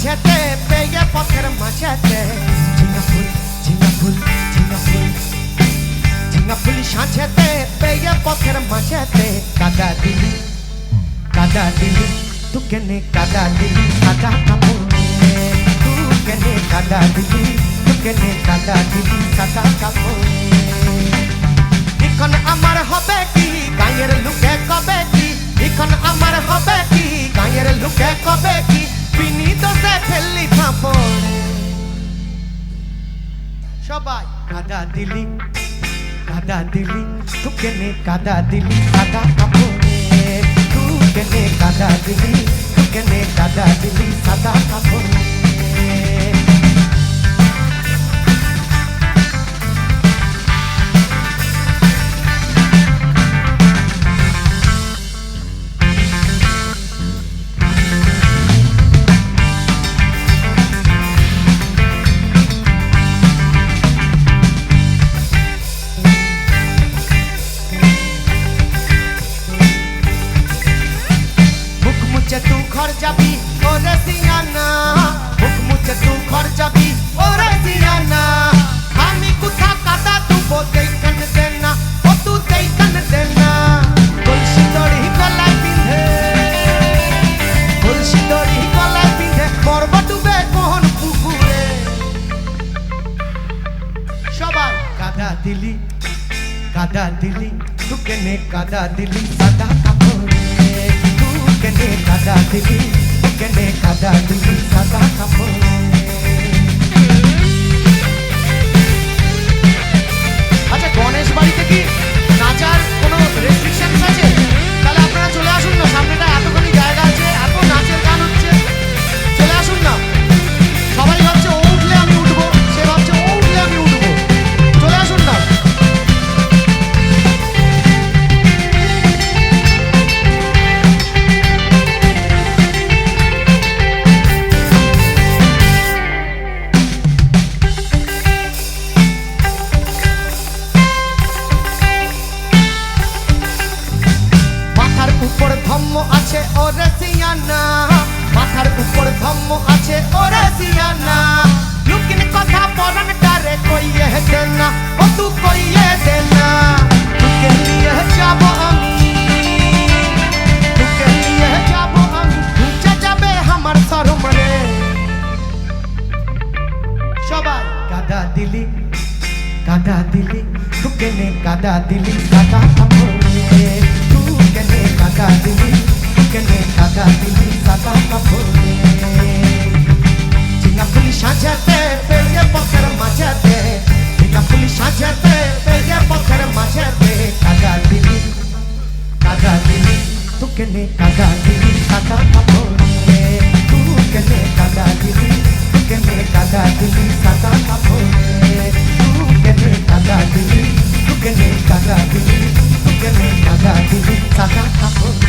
সাঁঝেতে পেয়ে পথের মাঝেতে ঝিঙা ফুল ঝিঙা ফুল ঝিঙা ফুল। ঝিঙা ফুল সাঁঝেতে, পেয়ে পথের মাঝেতে কাদা দিলি কাদা দিলি তু কেনে কাদা দিলি সাদা কাপড়ে তু কেনে কাদা দিলি তু কেনে কাদা দিলি সাদা কাপড়ে এখন আমার হবে কি, গায়ের লুকে কবে কি? এখন আমার হবে কি, গায়ের লুকে কবে কি? দোষে ফেললি ফাঁপড়ে সবাই কাদা দিলি কাদা দিলি তুকেনে কাদা দিলি সাদা কাপড়ে তুকেনে কাদা দিলি তুকেনে কাদা দিলি সাদা কাপড়ে মুছে তু ঘর যাবি? ওরে সিয়ানা মুখ মুছে তু ঘর যাবি? ওরে সিয়ানা আমি কোথা কাদা তু বোতে কান দেনা? ও তু দেই কান দেনা। কলসি দড়ি গলায় পিন্ধে কলসি দড়ি গলায় পিন্ধে পর্ব ডুবে কোহন পুকুরে। সবাই কাদা দিলি কাদা দিলি তু কেনে কাদা দিলি সাদা কাদা দিলি তু কেনে কাদা দিলি উপর ধম্ম আছে ওরে সিয়ানা মাথার উপর ধম্ম আছে ওরে সিয়ানা লুকিন কথা পরন ডারে কইয়ে দেনা ও তু কইয়ে দেনা। তোকে নিয়ে যাব আমি, তোকে নিয়ে যাব আমি। নিচে যাবে আমার সরমরে সবাই কাদা দিলি কাদা দিলি, তোকে নে কাদা দিলি তোকে Kakatili, kene kakatili, tata kapone Chinga puli sajate, pelye poker majate Chinga puli sajate, pelye poker majate Kakatili, kakatili, tu kene kakatili Saca a